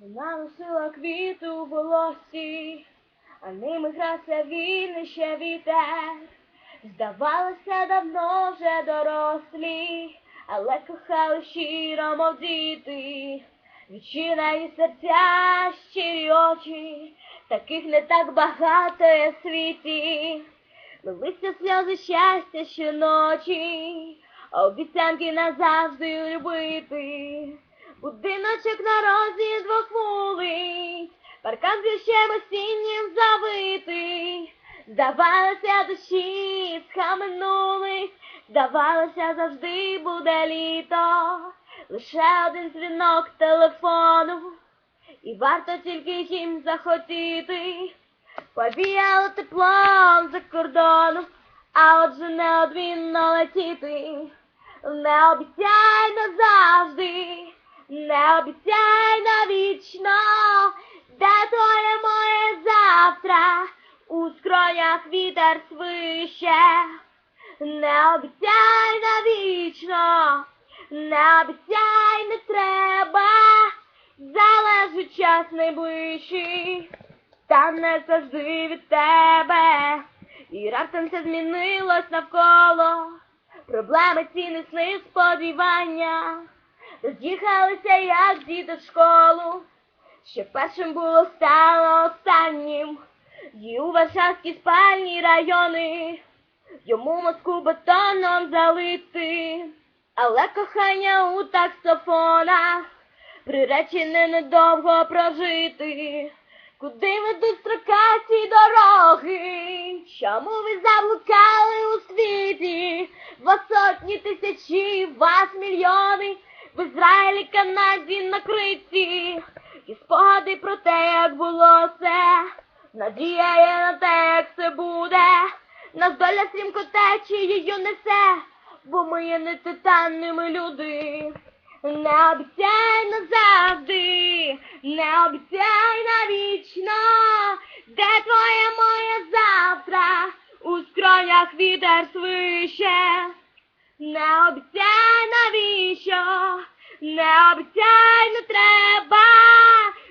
Вона носила квіти у волосі, а ними грався вільний ще вітер. Здавалося, давно вже дорослі, але кохали щиро, мов діти. Відчинені серця, щирі очі, таких не так багато є в світі. Лилися сльози щастя щоночі, обіцянки назавжди любити. Будиночок на розі двох вулиць, паркан з віршем осіннім завитий. Здавалося, душі схаменулись, здавалося, завжди буде літо. Лише один дзвінок телефону, і варто тільки їм захотіти. Повіяло теплом за кордоном, а отже неодмінно летіти. Не обіцяй назавжди, не обіцяй навічно, де твоє моє завтра, у скронях вітер свище. Не обіцяй навічно, не обіцяй не треба, залежить час найближчий та не завжди від тебе. І раптом все змінилось навколо. Проблеми ціни сни сподівання. Роз'їхалися, як діти в школу. Що першим було стало останнім. І у Варшавські спальні райони. Йому Москву бетоном залити. Але кохання у таксофонах приречене недовго прожити. Куди ведуть строкаті дороги? Чому ви заблукали у світі? Вас сотні тисячі, вас мільйони, в Ізраїлі, Канаді накриті. І спогади про те, як було все. Надія є на те, як це буде. Нас доля стрімко тече, її несе, бо ми є не титанними люди. Не обіцяй назавжди, не обіцяй навічно, де твоє моє завтра, у скронях вітер свище. Не обіцяй навіщо, не не треба,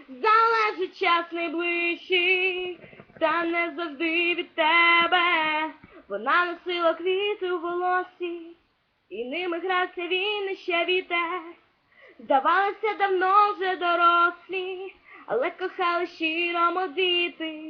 залежить час найближчий, та не завжди від тебе. Вона носила квіти у волосі. І ними грався він ще вітер. Здавалося, давно вже дорослі, але кохали щиро мов діти.